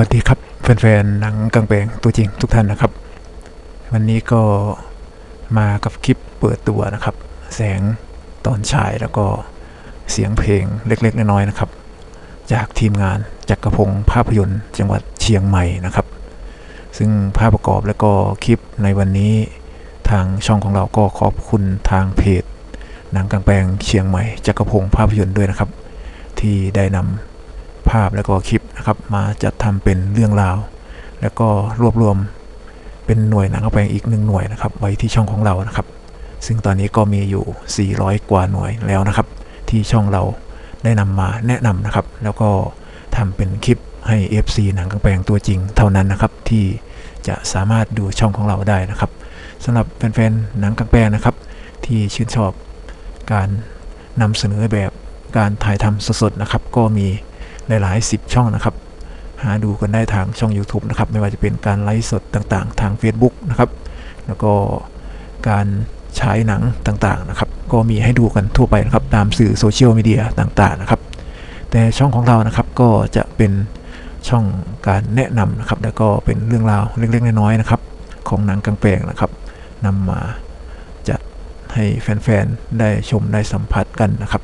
วัสดีครับแฟนๆหนังกลางแปลงตัวจริงทุกท่านนะครับ วันนี้ก็มากับคลิปเปิดตัวนะครับ แสงตอนฉายแล้วก็เสียงเพลงเล็กๆน้อยๆนะครับ จากทีมงานจักรพงศ์ภาพยนตร์ จังหวัดเชียงใหม่นะครับ ซึ่งภาพประกอบและก็คลิปในวันนี้ทางช่องของเราก็ขอบคุณทางเพจหนังกลางแปลงเชียงใหม่จักรพงศ์ภาพยนตร์ด้วยนะครับ ที่ได้นำ ภาพแล้วก็คลิปนะครับมาจัดทำเป็นเรื่องราว แล้วก็รวบรวมเป็นหน่วยหนังกระแปลงอีกหนึ่งหน่วยนะครับ ไว้ที่ช่องของเรานะครับ ซึ่งตอนนี้ก็มีอยู่ 400 กว่าหน่วยแล้วนะครับ ที่ช่องเราได้นำมาแนะนำนะครับ แล้วก็ทำเป็นคลิปให้ FC หนังกระแปลงตัวจริงเท่านั้นนะครับ ที่จะสามารถดูช่องของเราได้นะครับสำหรับแฟนๆหนังกระแปลงนะครับ ที่ชื่นชอบการนำเสนอแบบการถ่ายทำสดๆนะครับ ก็มี หลายๆ10ช่องนะครับ หาดูกันได้ทางช่อง YouTube นะครับ ไม่ว่าจะเป็นการไลฟ์สดต่างๆ ทาง Facebook นะครับ แล้วก็การฉายหนังต่างๆนะครับ ก็มีให้ดูกันทั่วไปนะครับ ตามสื่อโซเชียลมีเดียต่างๆนะครับ แต่ช่องของเรานะครับก็จะเป็นช่องการแนะนำนะครับ แล้วก็เป็นเรื่องราวเล็กๆน้อยๆนะครับ ของหนังกลางแปลงนะครับนำมาจัดให้แฟนๆ ได้ชมได้สัมผัสกันนะครับ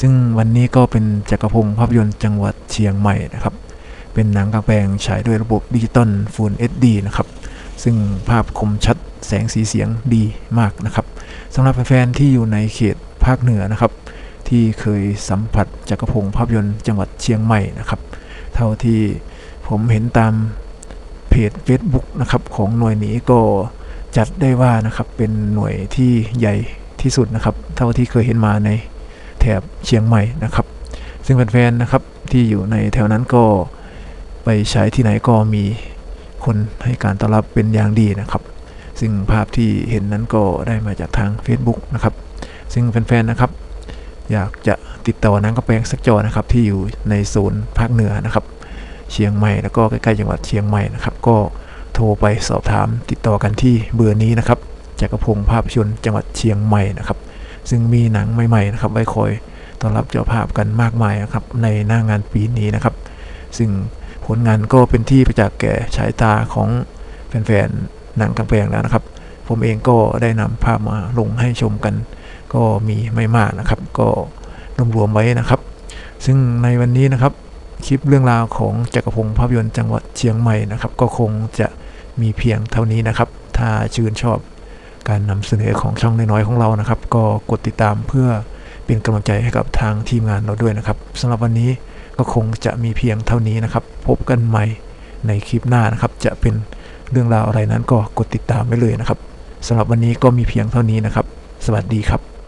ซึ่งวันนี้ก็เป็นจักรพงศ์ภาพยนตร์จังหวัดเชียงใหม่นะครับ เป็นหนังกลางแปลงฉายด้วยระบบดิจิตอล Full HD นะครับ ซึ่งภาพคมชัดแสงสีเสียงดีมากนะครับสำหรับแฟนๆที่อยู่ในเขตภาคเหนือนะครับ ที่เคยสัมผัสจักรพงศ์ภาพยนตร์จังหวัดเชียงใหม่นะครับ เท่าที่ผมเห็นตามเพจ Facebook นะครับของหน่วยนี้ก็จัดได้ว่านะครับเป็นหน่วยที่ใหญ่ที่สุดนะครับ เท่าที่เคยเห็นมาใน แถบเชียงใหม่นะครับ ซึ่งแฟนๆนะครับที่อยู่ในแถวนั้นก็ไปใช้ที่ไหนก็มีคนให้การต้อนรับเป็นอย่างดีนะครับ ซึ่งภาพที่เห็นนั้นก็ได้มาจากทาง Facebook นะครับ ซึ่งแฟนๆนะครับอยากจะติดต่อนังกระแปลงสักจอนะครับที่อยู่ในโซนภาคเหนือนะครับ เชียงใหม่แล้วก็ใกล้ๆจังหวัดเชียงใหม่นะครับ ก็โทรไปสอบถามติดต่อกันที่เบอร์นี้นะครับจักรพงศ์ภาพยนจังหวัดเชียงใหม่นะครับ ซึ่งมีหนังใหม่ๆนะครับไว้คอยต้อนรับเจ้าภาพกันมากมายนะครับในหน้างานปีนี้นะครับ ซึ่งผลงานก็เป็นที่ประจักษ์แก่ฉายตาของแฟนๆหนังกลางแปลงแล้วนะครับ ผมเองก็ได้นำภาพมาลงให้ชมกัน ก็มีไม่มากนะครับ ก็รวมๆไว้นะครับ ซึ่งในวันนี้นะครับคลิปเรื่องราวของจักรพงศ์ภาพยนตร์จังหวัดเชียงใหม่นะครับ ก็คงจะมีเพียงเท่านี้นะครับ ถ้าชื่นชอบ การนำเสนอของช่องน้อยๆของเรานะครับ ก็กดติดตามเพื่อเป็นกำลังใจให้กับทางทีมงานเราด้วยนะครับสำหรับวันนี้ก็คงจะมีเพียงเท่านี้นะครับ พบกันใหม่ในคลิปหน้านะครับ จะเป็นเรื่องราวอะไรนั้นก็กดติดตามไว้เลยนะครับสำหรับวันนี้ก็มีเพียงเท่านี้นะครับ สวัสดีครับ